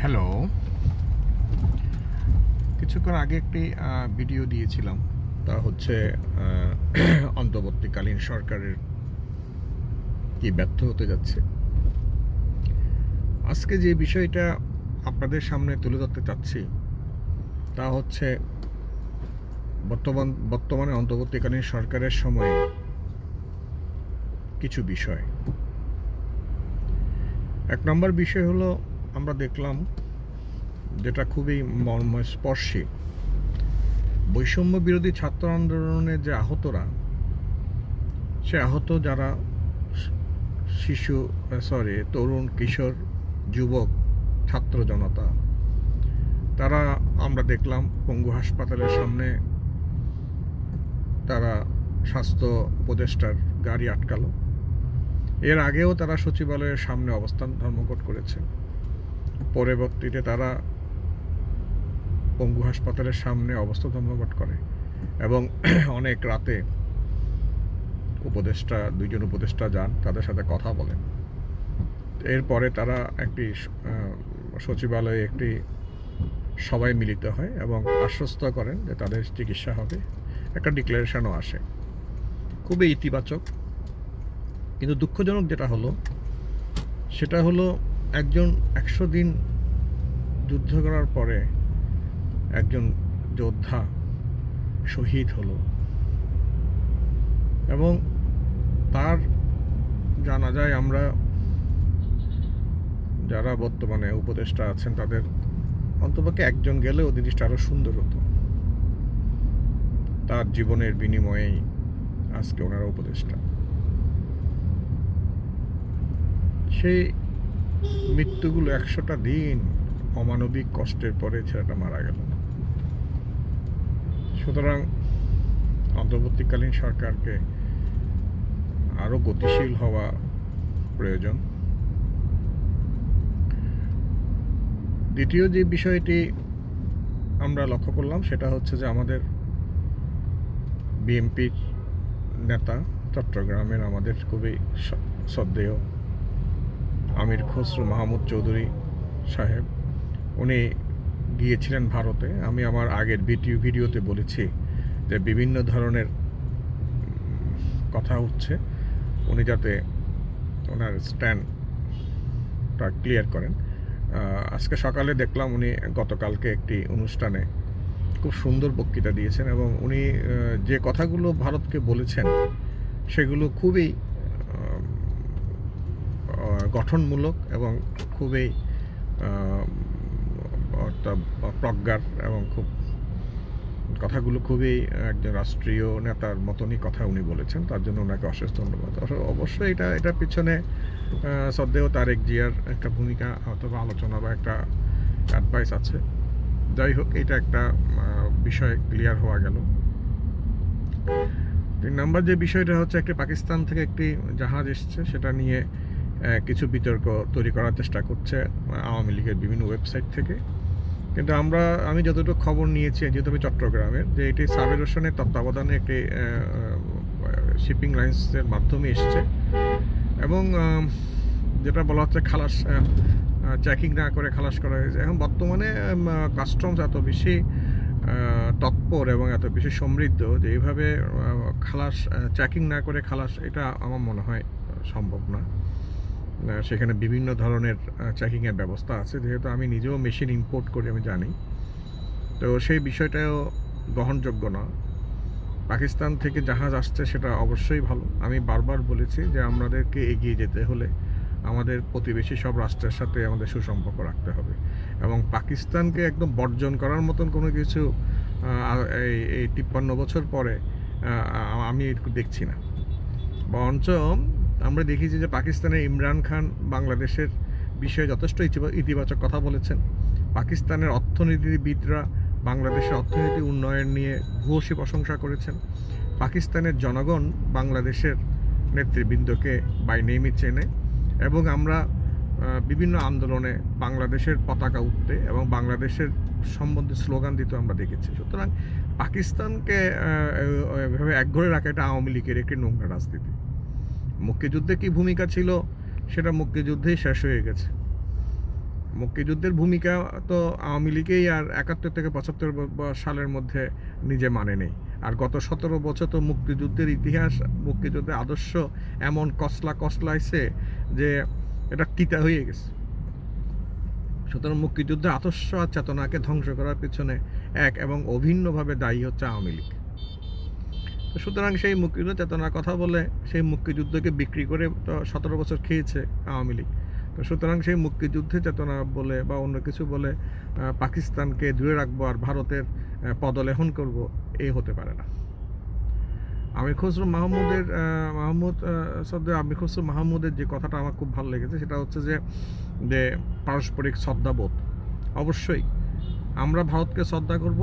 Hello কিছুক্ষণ আগে একটি ভিডিও দিয়েছিলাম। তা হচ্ছে অন্তর্বর্তীকালীন সরকারের কি ব্যর্থ হতে যাচ্ছে। আজকে যে বিষয়টা আপনাদের সামনে তুলে ধরতে চাচ্ছি, তা হচ্ছে, বর্তমান, বর্তমানে অন্তর্বর্তীকালীন সরকারের সময়ে কিছু বিষয়। এক নম্বর বিষয় হলো আমরা দেখলাম যেটা খুবই মর্মস্পর্শী। বৈষম্য বিরোধী ছাত্র আন্দোলনের যে আহতরা, সে আহত যারা শিশু সরি তরুণ, কিশোর, যুবক, ছাত্র জনতা, তারা আমরা দেখলাম পঙ্গু হাসপাতালের সামনে তারা স্বাস্থ্য উপদেষ্টার গাড়ি আটকালো। এর আগেও তারা সচিবালয়ের সামনে অবস্থান ধর্মঘট করেছে। পরবর্তীতে তারা পঙ্গু হাসপাতালের সামনে অবস্থা ধর্মঘট করে এবং অনেক রাতে উপদেষ্টা, দুইজন উপদেষ্টা যান, তাদের সাথে কথা বলেন। এরপরে তারা একটি সচিবালয়ে একটি সবাই মিলিত হয় এবং আশ্বস্ত করেন যে তাদের চিকিৎসা হবে। একটা ডিক্লারেশনও আসে। খুবই ইতিবাচক। কিন্তু দুঃখজনক যেটা হলো, সেটা হলো একজন একশো দিন যুদ্ধ করার পরে একজন যোদ্ধা শহীদ হলো। এবং তার জানা যায় আমরা যারা বর্তমানে উপদেষ্টা আছেন, তাদের অন্তপক্ষে একজন গেলেও জিনিসটা আরও সুন্দর হতো। তার জীবনের বিনিময়েই আজকে ওনারা উপদেষ্টা। সেই মৃত্যুগুলো একশোটা দিন অমানবিক কষ্টের পরে ছেলেটা মারা গেল। সুতরাং অন্তর্বর্তীকালীন সরকারকে আরও গতিশীল হওয়া প্রয়োজন। দ্বিতীয় যে বিষয়টি আমরা লক্ষ্য করলাম, সেটা হচ্ছে যে আমাদের বিএনপির নেতা চট্টগ্রামের আমাদের খুবই শ্রদ্ধেয় আমির খসরু মাহমুদ চৌধুরী সাহেব। উনি গিয়েছিলেন ভারতে। আমি আমার আগের ভিডিও, ভিডিওতে বলেছি যে বিভিন্ন ধরনের কথা উঠছে উনি যাতে ওনার স্ট্যান্ডটা ক্লিয়ার করেন। আজকে সকালে দেখলাম উনি গতকালকে একটি অনুষ্ঠানে খুব সুন্দর বক্তৃতা দিয়েছেন এবং উনি যে কথাগুলো ভারতকে বলেছেন, সেগুলো খুবই গঠনমূলক এবং খুবই অর্থাৎ প্রজ্ঞার এবং খুব, কথাগুলো খুবই একজন রাষ্ট্রীয় নেতার মতনই কথা উনি বলেছেন, তার জন্য ওনাকে অশেষ ধন্যবাদ। অবশ্যই এটা, এটার পিছনে সদ্দেহ তারেক জিয়ার একটা ভূমিকা অথবা আলোচনা বা একটা অ্যাডভাইস আছে। যাই হোক, এটা একটা বিষয় ক্লিয়ার হওয়া গেল। তিন নম্বর যে বিষয়টা হচ্ছে একটি পাকিস্তান থেকে একটি জাহাজ এসছে, সেটা নিয়ে কিছু বিতর্ক তৈরি করার চেষ্টা করছে আওয়ামী লীগের বিভিন্ন ওয়েবসাইট থেকে। কিন্তু আমরা, আমি যতটুকু খবর নিয়েছি, যেহেতু আমি চট্টগ্রামের, যে এটি সাবের হোসেনের তত্ত্বাবধানে একটি শিপিং লাইন্সের মাধ্যমে এসছে। এবং যেটা বলা হচ্ছে খালাস চেকিং না করে খালাস করা হয়েছে। এখন বর্তমানে কাস্টমস এত বেশি তৎপর এবং এত বেশি সমৃদ্ধ যে এইভাবে খালাস চেকিং না করে খালাস, এটা আমার মনে হয়, সম্ভব না। সেখানে বিভিন্ন ধরনের চেকিংয়ের ব্যবস্থা আছে। যেহেতু আমি নিজেও মেশিন ইম্পোর্ট করি, আমি জানি। তো সেই বিষয়টাও গ্রহণযোগ্য না। পাকিস্তান থেকে জাহাজ আসছে সেটা অবশ্যই ভালো। আমি বারবার বলেছি যে আমাদেরকে এগিয়ে যেতে হলে আমাদের প্রতিবেশী সব রাষ্ট্রের সাথে আমাদের সুসম্পর্ক রাখতে হবে। এবং পাকিস্তানকে একদম বর্জন করার মতন কোনো কিছু এই তিপ্পান্ন বছর পরে আমি দেখছি না। বরঞ্চ আমরা দেখেছি যে পাকিস্তানের ইমরান খান বাংলাদেশের বিষয়ে যথেষ্ট ইতিবাচক কথা বলেছেন। পাকিস্তানের অর্থনীতিবিদরা বাংলাদেশের অর্থনীতি উন্নয়ন নিয়ে ভূয়সী প্রশংসা করেছেন। পাকিস্তানের জনগণ বাংলাদেশের নেতৃবৃন্দকে বাই নেমই চেনে এবং আমরা বিভিন্ন আন্দোলনে বাংলাদেশের পতাকা উঠতে এবং বাংলাদেশের সম্বন্ধে স্লোগান দিতে আমরা দেখেছি। সুতরাং পাকিস্তানকে এভাবে একঘরে রাখা এটা আওয়ামী লীগের একটি নোংরা রাজনীতি। মুক্তিযুদ্ধে কি ভূমিকা ছিল? সেটা মুক্তিযুদ্ধেই শেষ হয়ে গেছে। মুক্তিযুদ্ধের ভূমিকা তো আওয়ামী লীগেই আর একাত্তর থেকে পঁচাত্তর সালের মধ্যে নিজে মানে নেই। আর গত সতেরো বছর তো মুক্তিযুদ্ধের ইতিহাস, মুক্তিযুদ্ধের আদর্শ এমন কসলা কসলাইছে যে এটা তিতা হয়ে গেছে। সুতরাং মুক্তিযুদ্ধের আদর্শ আর চেতনাকে ধ্বংস করার পিছনে এক এবং অভিন্নভাবে দায়ী হচ্ছে আওয়ামী লীগ। তো সুতরাং সেই মুক্তিযুদ্ধ চেতনার কথা বলে সেই মুক্তিযুদ্ধকে বিক্রি করে তো সতেরো বছর খেয়েছে আওয়ামী লীগ। তো সুতরাং সেই মুক্তিযুদ্ধে চেতনা বলে বা অন্য কিছু বলে পাকিস্তানকে দূরে রাখব আর ভারতের পদলেহন করব এই হতে পারে না। আমি খসরু মাহমুদের মাহমুদ সদ্য আমি খসরু মাহমুদের যে কথাটা আমার খুব ভালো লেগেছে, সেটা হচ্ছে যে যে পারস্পরিক শ্রদ্ধাবোধ। অবশ্যই আমরা ভারতকে শ্রদ্ধা করব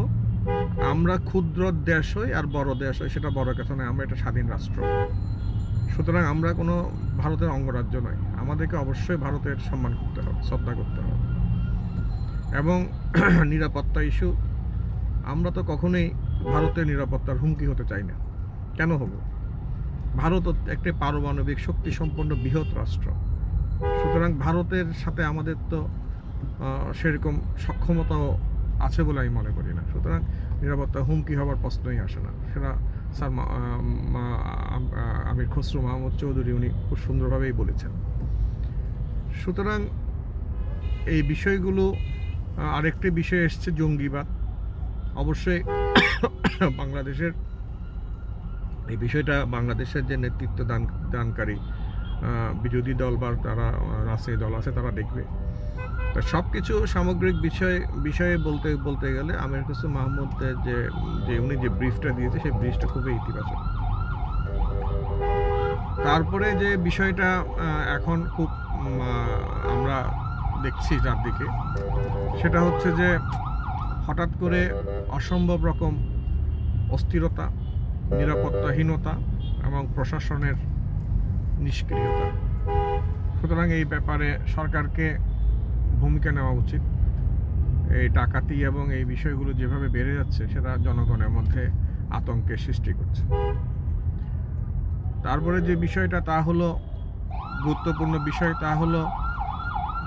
আমরা ক্ষুদ্র দেশ হই আর বড় দেশ হই, সেটা বড় কথা নয়, আমরা একটা স্বাধীন রাষ্ট্র। সুতরাং আমরা কোনো ভারতের অঙ্গরাজ্য নয় আমাদেরকে অবশ্যই ভারতের সম্মান করতে হবে, শ্রদ্ধা করতে হবে। এবং নিরাপত্তা ইস্যু, আমরা তো কখনোই ভারতের নিরাপত্তার হুমকি হতে চাই না। কেন হব? ভারত একটি পারমাণবিক শক্তি সম্পন্ন বৃহৎ রাষ্ট্র। সুতরাং ভারতের সাথে আমাদের তো সেরকম সক্ষমতাও আছে বলে আমি মনে করি না। সুতরাং নিরাপত্তা হুমকি হওয়ার প্রশ্নই আসে না। সেটা স্যার আমির খসরু মাহমুদ চৌধুরী উনি খুব সুন্দরভাবেই বলেছেন। সুতরাং এই বিষয়গুলো আরেকটি বিষয় এসছে জঙ্গিবাদ। অবশ্যই বাংলাদেশের, এই বিষয়টা বাংলাদেশের যে নেতৃত্ব দান, দানকারী বিরোধী দল বা তারা, রাজনৈতিক দল আছে, তারা দেখবে। সব কিছু সামগ্রিক বিষয়, বিষয়ে বলতে বলতে গেলে আমির হোসেন মাহমুদের যে যে উনি যে ব্রিফটা দিয়েছে, সেই ব্রিফটা খুবই ইতিবাচক। তারপরে যে বিষয়টা এখন খুব আমরা দেখছি চারদিকে, সেটা হচ্ছে যে হঠাৎ করে অসম্ভব রকম অস্থিরতা, নিরাপত্তাহীনতা এবং প্রশাসনের নিষ্ক্রিয়তা। সুতরাং এই ব্যাপারে সরকারকে ভূমিকা নেওয়া উচিত। এই ডাকাতি এবং এই বিষয়গুলো যেভাবে বেড়ে যাচ্ছে, সেটা জনগণের মধ্যে আতঙ্কের সৃষ্টি করছে। তারপরে যে বিষয়টা, তা হলো গুরুত্বপূর্ণ বিষয়, তা হলো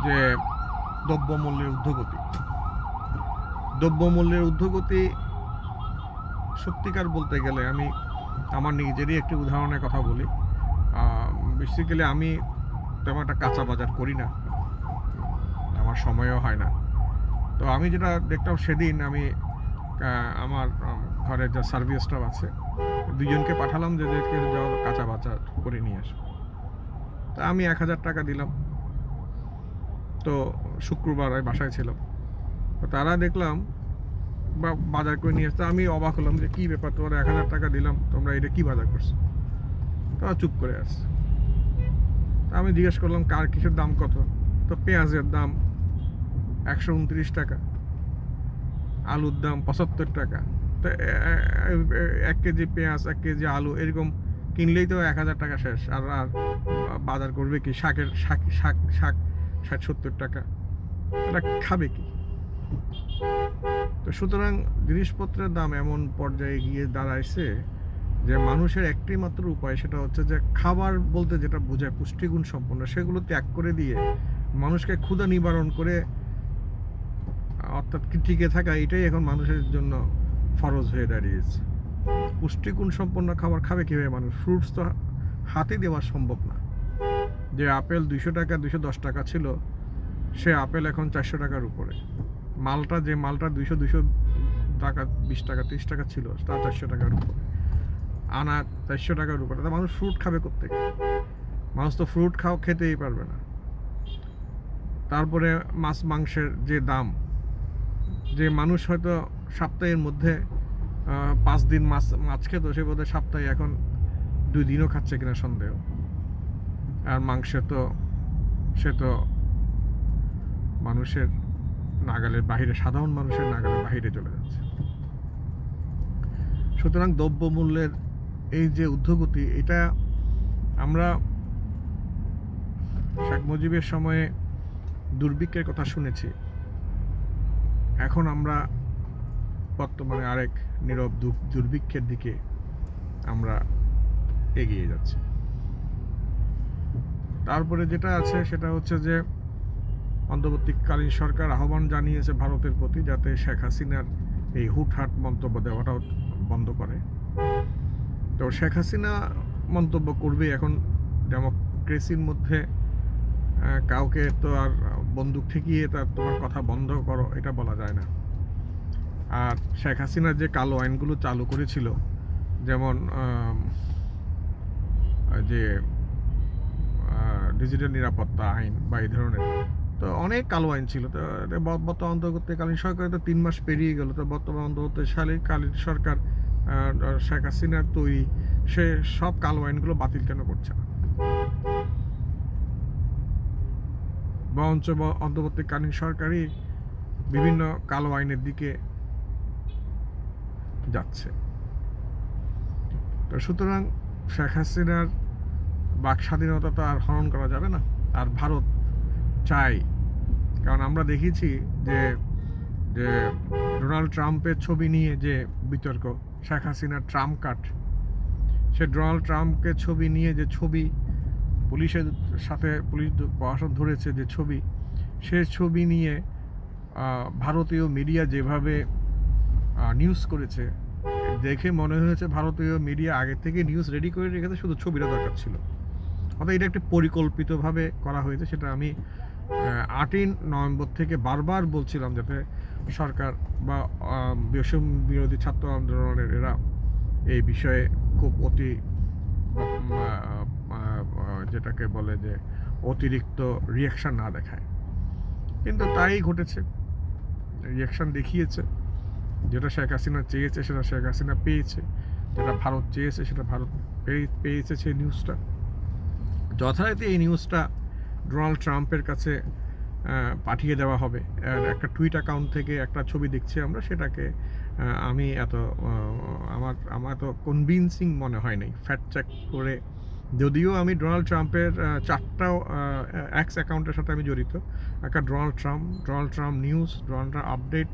যে দ্রব্যমূল্যের ঊর্ধ্বগতি। দ্রব্যমূল্যের ঊর্ধ্বগতি সত্যিকার বলতে গেলে আমি আমার নিজেরই একটি উদাহরণের কথা বলি। বেসিক্যালি আমি তেমন একটা কাঁচা বাজার করি না। আমার সময়ও হয় না। তো আমি যেটা দেখতাম সেদিন আমি আমার ঘরের যা সার্ভিস স্টাফ আছে দুজনকে পাঠালাম যে যাও কাঁচা বাজার করে নিয়ে আসো। তা আমি এক হাজার টাকা দিলাম। তো শুক্রবার বাসায় ছিলাম। তো তারা দেখলাম, বা বাজার করে নিয়ে আসতে, আমি অবাক হলাম যে কী ব্যাপার, তোমার এক হাজার টাকা দিলাম, তোমরা এটা কী বাজার করছ? তারা চুপ করে আসছে আমি জিজ্ঞেস করলাম, কার কিসের দাম কত? তো পেঁয়াজের দাম একশো উনত্রিশ টাকা। আলুর দাম পঁচাত্তর টাকা। তো এক কেজি পেঁয়াজ, এক কেজি আলু এরকম কিনলেই তো এক হাজার টাকা শেষ। আর আর বাজার করবে কি শাকের শাক শাক শাক ষাট সত্তর টাকা। এটা খাবে কি? তো সুতরাং জিনিসপত্রের দাম এমন পর্যায়ে গিয়ে দাঁড়াইছে যে মানুষের একটি মাত্র উপায় সেটা হচ্ছে যে খাবার বলতে যেটা বোঝায় পুষ্টিগুণ সম্পন্ন, সেগুলো ত্যাগ করে দিয়ে মানুষকে ক্ষুধা নিবারণ করে অর্থাৎ টিকে থাকা, এটাই এখন মানুষের জন্য ফরজ হয়ে দাঁড়িয়েছে। পুষ্টিগুণ সম্পন্ন খাবার খাবে কীভাবে মানুষ? ফ্রুটস তো হাতে দেওয়া সম্ভব না। যে আপেল দুশো টাকা দুশো দশ টাকা ছিল, সে আপেল এখন চারশো টাকার উপরে। মালটা, যে মালটা দুশো দুশো টাকা, বিশ টাকা, তিরিশ টাকা ছিল, তা চারশো টাকার উপরে। আনা চারশো টাকার উপরে। তা মানুষ ফ্রুট খাবে কোথেকে মানুষ তো ফ্রুট খাও, খেতেই পারবে না। তারপরে মাছ, মাংসের যে দাম যে মানুষ হয়তো সপ্তাহের মধ্যে পাঁচ দিন মাছ মাছ খেত, সে বোধহয় সপ্তাহে এখন দুই দিনও খাচ্ছে কিনা সন্দেহ। আর মাংস তো, সে তো মানুষের নাগালের বাহিরে, সাধারণ মানুষের নাগালের বাহিরে চলে যাচ্ছে। সুতরাং দ্রব্যমূল্যের এই যে ঊর্ধ্বগতি, এটা আমরা শেখ মুজিবের সময়ে দুর্ভিক্ষের কথা শুনেছি। এখন আমরা বর্তমানে আরেক নীরব দুর্ভিক্ষের দিকে আমরা এগিয়ে যাচ্ছি। তারপরে যেটা আছে সেটা হচ্ছে যে অন্তর্বর্তীকালীন সরকার আহ্বান জানিয়েছে ভারতের প্রতি যাতে শেখ হাসিনার এই হুটহাট মন্তব্য দেওয়াটাও বন্ধ করে। তো শেখ হাসিনা মন্তব্য করবে এখন ডেমোক্রেসির মধ্যে কাউকে তো আর বন্দুক ঠেকিয়ে তার তোমার কথা বন্ধ করো, এটা বলা যায় না। আর শেখ হাসিনা যে কালো আইনগুলো চালু করেছিল, যেমন যে ডিজিটাল নিরাপত্তা আইন বা এই ধরনের, তো অনেক কালো আইন ছিল। তো বর্তমান অন্তর্বর্তীকালীন সরকার তো তিন মাস পেরিয়ে গেল। তো বর্তমান অন্তর্বর্তীকালীন সরকার শেখ হাসিনার তৈরি, সে সব কালো আইনগুলো বাতিল কেন করছে না? বরঞ্চ অন্তর্বর্তীকালীন সরকারই বিভিন্ন কালো আইনের দিকে যাচ্ছে। তো সুতরাং শেখ হাসিনার বাক স্বাধীনতা তো আর হরণ করা যাবে না, আর ভারত চাই। কারণ আমরা দেখেছি যে যে ডোনাল্ড ট্রাম্পের ছবি নিয়ে যে বিতর্ক, শেখ হাসিনার ট্রাম্প কাট, সে ডোনাল্ড ট্রাম্পকে ছবি নিয়ে যে ছবি পুলিশের সাথে পুলিশ প্রশাসন ধরেছে যে ছবি সে ছবি নিয়ে ভারতীয় মিডিয়া যেভাবে নিউজ করেছে দেখে মনে হয়েছে ভারতীয় মিডিয়া আগে থেকে নিউজ রেডি করে রেখেছে শুধু ছবিটা দরকার ছিল। অর্থাৎ এটা একটি পরিকল্পিতভাবে করা হয়েছে সেটা আমি আটই নভেম্বর থেকে বারবার বলছিলাম যাতে সরকার বা আহ, বৈষম্য বিরোধী ছাত্র আন্দোলনের এরা এই বিষয়ে খুব অতি যেটাকে বলে যে অতিরিক্ত রিয়াকশন না দেখায়। কিন্তু তাই ঘটেছে। রিয়াকশন দেখিয়েছে। যেটা শেখ হাসিনা চেয়েছে, সেটা শেখ হাসিনা পেয়েছে। যেটা ভারত চেয়েছে, সেটা ভারত পেয়ে- পেয়েছে সেই নিউজটা যথারীতি এই নিউজটা ডোনাল্ড ট্রাম্পের কাছে পাঠিয়ে দেওয়া হবে। একটা টুইট অ্যাকাউন্ট থেকে একটা ছবি দেখছি আমরা, সেটাকে আমি এত আমার আমার তো কনভিনসিং মনে হয় নাই। ফ্যাক্ট চেক করে যদিও আমি ডোনাল্ড ট্রাম্পের চারটাও অ্যাক্স অ্যাকাউন্টের সাথে আমি জড়িত। একটা Donald Trump Donald Trump news, Donald Trump update,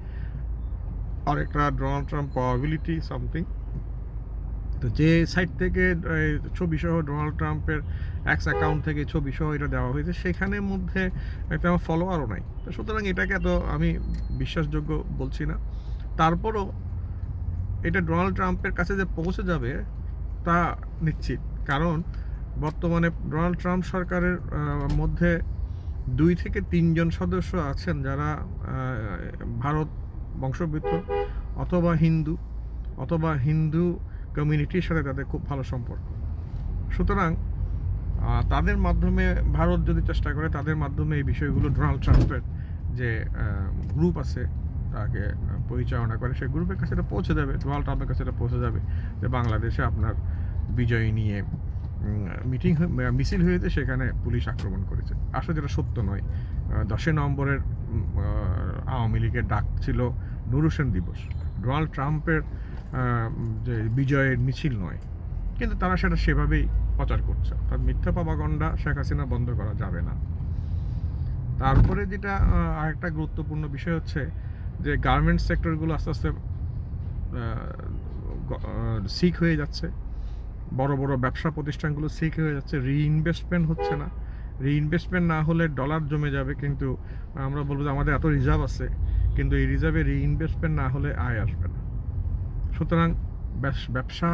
আর একটা ডোনাল্ড ট্রাম্প প্রবাবিলিটি সামথিং তো যে সাইট থেকে ছবি সহ ডোনাল্ড ট্রাম্পের অ্যাক্স অ্যাকাউন্ট থেকে ছবি সহ এটা দেওয়া হয়েছে, সেখানের মধ্যে একটা আমার ফলোয়ারও নাই। তো সুতরাং এটাকে এত আমি বিশ্বাসযোগ্য বলছি না। তারপরও এটা ডোনাল্ড ট্রাম্পের কাছে যে পৌঁছে যাবে, তা নিশ্চিত। কারণ বর্তমানে ডোনাল্ড ট্রাম্প সরকারের মধ্যে দুই থেকে তিনজন সদস্য আছেন যারা ভারত বংশোদ্ভূত অথবা হিন্দু অথবা হিন্দু কমিউনিটির সাথে তাদের খুব ভালো সম্পর্ক। সুতরাং তাদের মাধ্যমে ভারত যদি চেষ্টা করে, তাদের মাধ্যমে এই বিষয়গুলো ডোনাল্ড ট্রাম্পের যে গ্রুপ আছে, তাকে পরিচালনা করে, সেই গ্রুপের কাছে এটা পৌঁছে যাবে, ডোনাল্ড ট্রাম্পের কাছে এটা পৌঁছে যাবে যে বাংলাদেশে আপনার বিজয় নিয়ে মিটিং মিছিল হয়েছে, সেখানে পুলিশ আক্রমণ করেছে। আসলে যেটা সত্য নয় দশই নভেম্বরের আওয়ামী লীগের ডাক ছিল নুর হোসেন দিবস। ডোনাল্ড ট্রাম্পের যে বিজয়ের মিছিল নয়, কিন্তু তারা সেটা সেভাবেই প্রচার করছে। অর্থাৎ মিথ্যা পাবাগন্ডা শেখ হাসিনা বন্ধ করা যাবে না। তারপরে যেটা আরেকটা গুরুত্বপূর্ণ বিষয় হচ্ছে যে গার্মেন্টস সেক্টরগুলো আস্তে আস্তে সিক হয়ে যাচ্ছে। বড় বড় ব্যবসা প্রতিষ্ঠানগুলো সিক হয়ে যাচ্ছে। রিইনভেস্টমেন্ট হচ্ছে না। রিইনভেস্টমেন্ট না হলে ডলার জমে যাবে কিন্তু আমরা বলব যে আমাদের এত রিজার্ভ আছে, কিন্তু এই রিজার্ভে রিইনভেস্টমেন্ট না হলে আয় আসবে না। সুতরাং ব্যবসা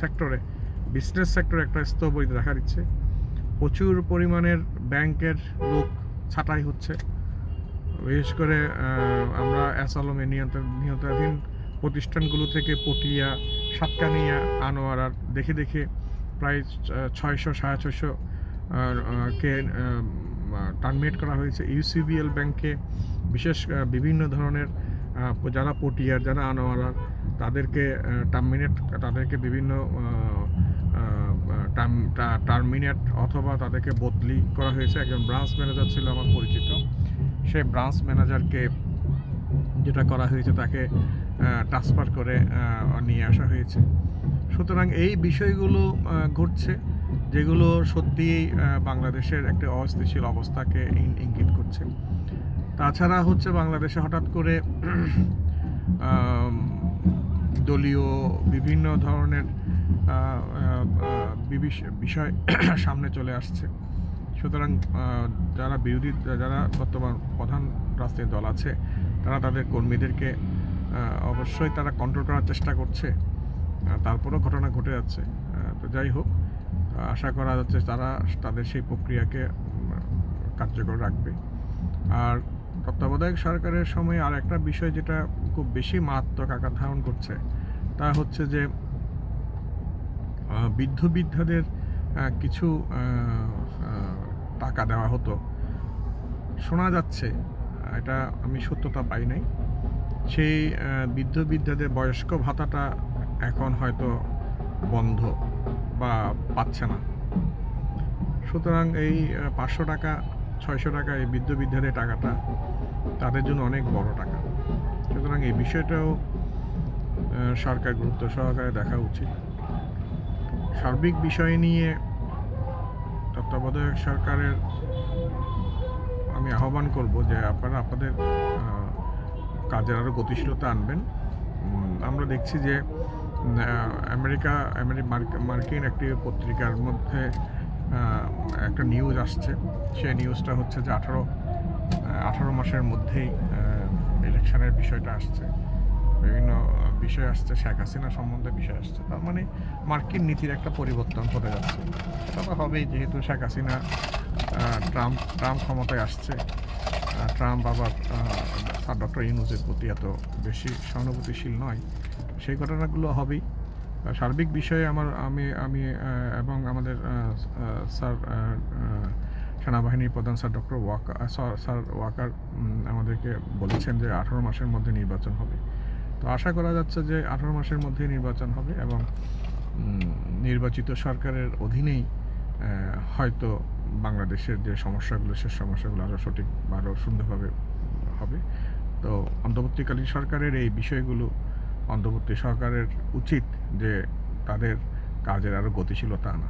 সেক্টরে বিজনেস সেক্টরে একটা স্থবিরতা দেখা দিচ্ছে প্রচুর পরিমাণের ব্যাংকের লোক ছাঁটাই হচ্ছে। বিশেষ করে আমরা অ্যাসালমে নিয়ন্ত্রণ নিয়ন্ত্রণাধীন প্রতিষ্ঠানগুলো থেকে পটিয়া সাতকানিয়া আনোয়ারার দেখে দেখে প্রায় ছয়শো, সাড়ে ছয়শো কে টার্মিনেট করা হয়েছে ইউসিবিএল ব্যাংকে। বিশেষ বিভিন্ন ধরনের যারা পটিয়ার, যারা আনোয়ারার, তাদেরকে টার্মিনেট, তাদেরকে বিভিন্ন টার্মিনেট অথবা তাদেরকে বদলি করা হয়েছে। একজন ব্রাঞ্চ ম্যানেজার ছিল আমার পরিচিত। সেই ব্রাঞ্চ ম্যানেজারকে যেটা করা হয়েছে তাকে ট্রান্সফার করে নিয়ে আসা হয়েছে। সুতরাং এই বিষয়গুলো ঘটছে, যেগুলো সত্যিই বাংলাদেশের একটা অস্থিতিশীল অবস্থাকে ইঙ্গিত করছে। তাছাড়া হচ্ছে বাংলাদেশে হঠাৎ করে দলীয় বিভিন্ন ধরনের বিষয় সামনে চলে আসছে। সুতরাং যারা বিরোধী, যারা বর্তমান প্রধান রাজনৈতিক দল আছে, তারা তাদের কর্মীদেরকে অবশ্যই তারা কন্ট্রোল করার চেষ্টা করছে। তারপরেও ঘটনা ঘটে যাচ্ছে। তো যাই হোক, আশা করা যাচ্ছে তারা তাদের সেই প্রক্রিয়াকে কার্যকর রাখবে। আর তত্ত্বাবধায়ক সরকারের সময় আর একটা বিষয় যেটা খুব বেশি মারাত্মক আকার ধারণ করছে, তা হচ্ছে যে বৃদ্ধ বৃদ্ধাদের কিছু টাকা দেওয়া হতো। শোনা যাচ্ছে এটা আমি সত্যতা পাই নাই। সেই বৃদ্ধ বৃদ্ধাদের বয়স্ক ভাতাটা এখন হয়তো বন্ধ বা পাচ্ছে না। সুতরাং এই পাঁচশো টাকা, ছয়শো টাকা এই বৃদ্ধ বৃদ্ধাদের টাকাটা তাদের জন্য অনেক বড় টাকা। সুতরাং এই বিষয়টাও সরকার গুরুত্ব সহকারে দেখা উচিত। সার্বিক বিষয় নিয়ে তত্ত্বাবধায়ক সরকারের আমি আহ্বান করব যে আপনারা আপনাদের কাজের আরও গতিশীলতা আনবেন। আমরা দেখছি যে আমেরিকা মার্কিন একটি পত্রিকার মধ্যে একটা নিউজ আসছে। সেই নিউজটা হচ্ছে যে আঠারো আঠারো মাসের মধ্যেই ইলেকশনের বিষয়টা আসছে। বিভিন্ন বিষয় আসছে, শেখ হাসিনা সম্বন্ধে বিষয় আসছে। তার মানে মার্কিন নীতির একটা পরিবর্তন হতে যাচ্ছে। তবে হবেই, যেহেতু শেখ হাসিনা ট্রাম্প ট্রাম্প ক্ষমতায় আসছে ট্রাম্প আবার স্যার ডক্টর ইউনুসের প্রতি এত বেশি সহানুভূতিশীল নয়, সেই ঘটনাগুলো হবেই। সার্বিক বিষয়ে আমার, আমি আমি এবং আমাদের স্যার সেনাবাহিনীর প্রধান sir doctor Waker sir- Waker আমাদেরকে বলেছেন যে আঠারো মাসের মধ্যে নির্বাচন হবে। তো আশা করা যাচ্ছে যে আঠারো মাসের মধ্যেই নির্বাচন হবে এবং নির্বাচিত সরকারের অধীনেই হয়তো বাংলাদেশের যে সমস্যাগুলো, সে সমস্যাগুলো আরও সঠিক আরও সুন্দরভাবে হবে। তো অন্তর্বর্তীকালীন সরকারের এই বিষয়গুলো অন্তর্বর্তী সরকারের উচিত যে তাদের কাজের আরও গতিশীলতা আনা।